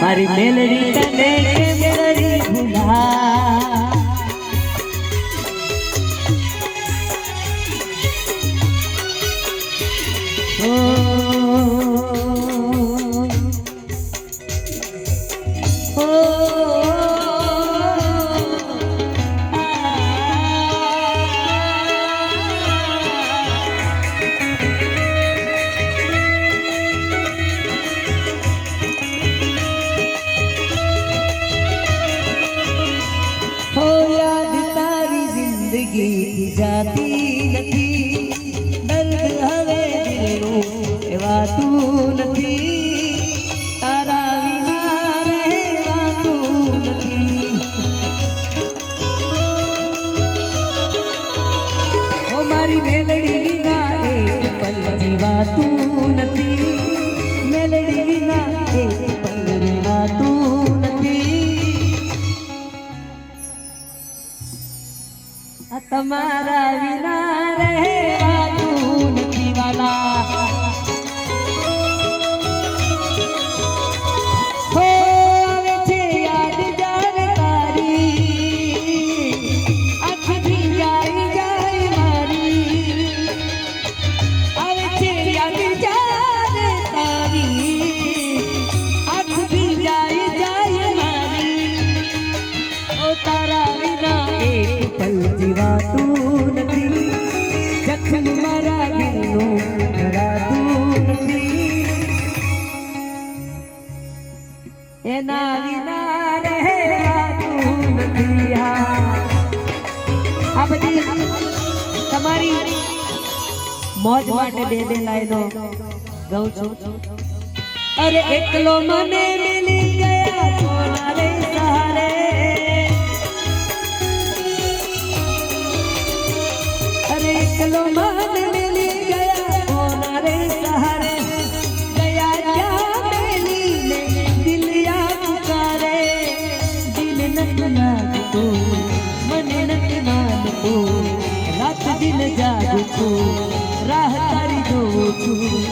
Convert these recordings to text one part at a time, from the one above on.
મારી મેલડી તને કેમ કરી ભૂલા? ઓ હો યાદ તારી જિંદગી જાતી નથી. દર્દ હવે દિલનું એવાતું નથી. તારા વિના રહેવાતું નથી. ઓ મારી મેલડી વિના તમારા વિના રહેવાતું નથી વાલા તારી તમારી મોજ માટે બે બે લાઈનો ગાઉં છું. અરે એકલો મને મિલી ગયા સોના રે સહારે અરે એકલો મન લાગતું મને નથી માનતો, રાત દિન જાગું રાહ તારી દઉં છું.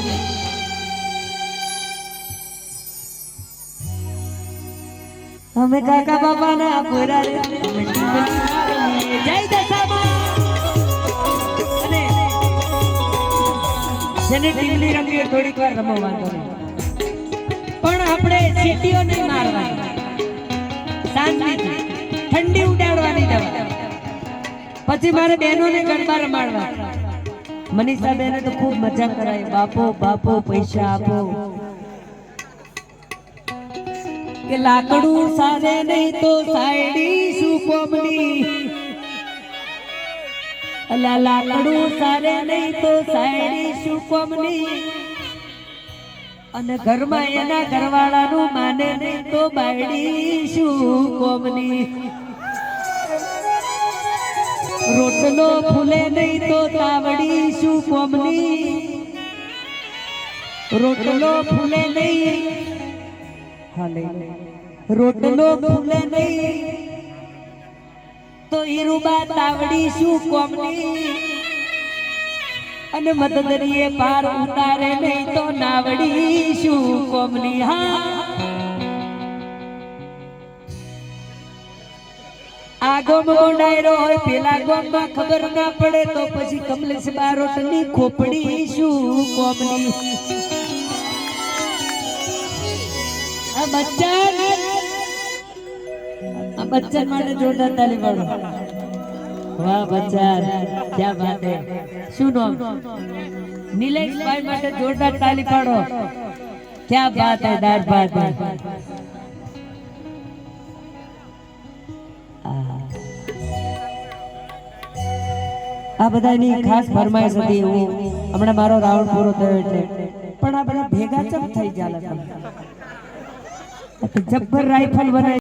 અમે કાકા બાપા ના પૂરા રે. જય દશામાં. અને જેને ટીમલી રમીએ થોડીક વાર રમવાનો પણ આપણે સીટીઓ નહીં મારવાની. શાંતિથી ઠંડી ઉડાડવાની દવા. પછી મારે બહેનોને ગરબા રમાડવા. મનીષા બેને તો ખૂબ મજા કરાય બાપો બાપો, પૈસા આપો. કે લાકડું સારે નહીં તો સાયડી શું અલા લાકડું સારે નહીં તો સાયડી શું અને ઘરમાં એના ઘરવાળાનું માને નહીં તો બાયડી. કોમની રોટલો ફૂલે નહીં તો તાવડી શું કોમની રોટલો ફૂલે નહીં. હાલે. રોટલો ફૂલે નહીં. તો ઈરુબા તાવડી શું કોમની અને મદદરીએ પાર ઉતારે નહીં તો નાવડી શું કોમની હા. આ ગોમ ગોંડાયરો હોય, પેલા ગોમમાં ખબર ના પડે, તો પછી કમલેશ બારોટની ખોપડી શું કોમની? આ બચ્ચન આ બચ્ચન માટે જોરદાર તાલી પાડો. વાહ બચ્ચન, ક્યાં વાત હે? શું નામ? નિલેશભાઈ માટે જોરદાર તાલી પાડો. ક્યાં બાત હે દાદ બાત આ બધાની ખાસ ફરમાઈશ હતી હું હમણાં મારો રાઉન્ડ પૂરો થયો એટલે પણ આ બધા ભેગા ચમ થઈ ગયા જબ્બર રાઇફલ બનાવી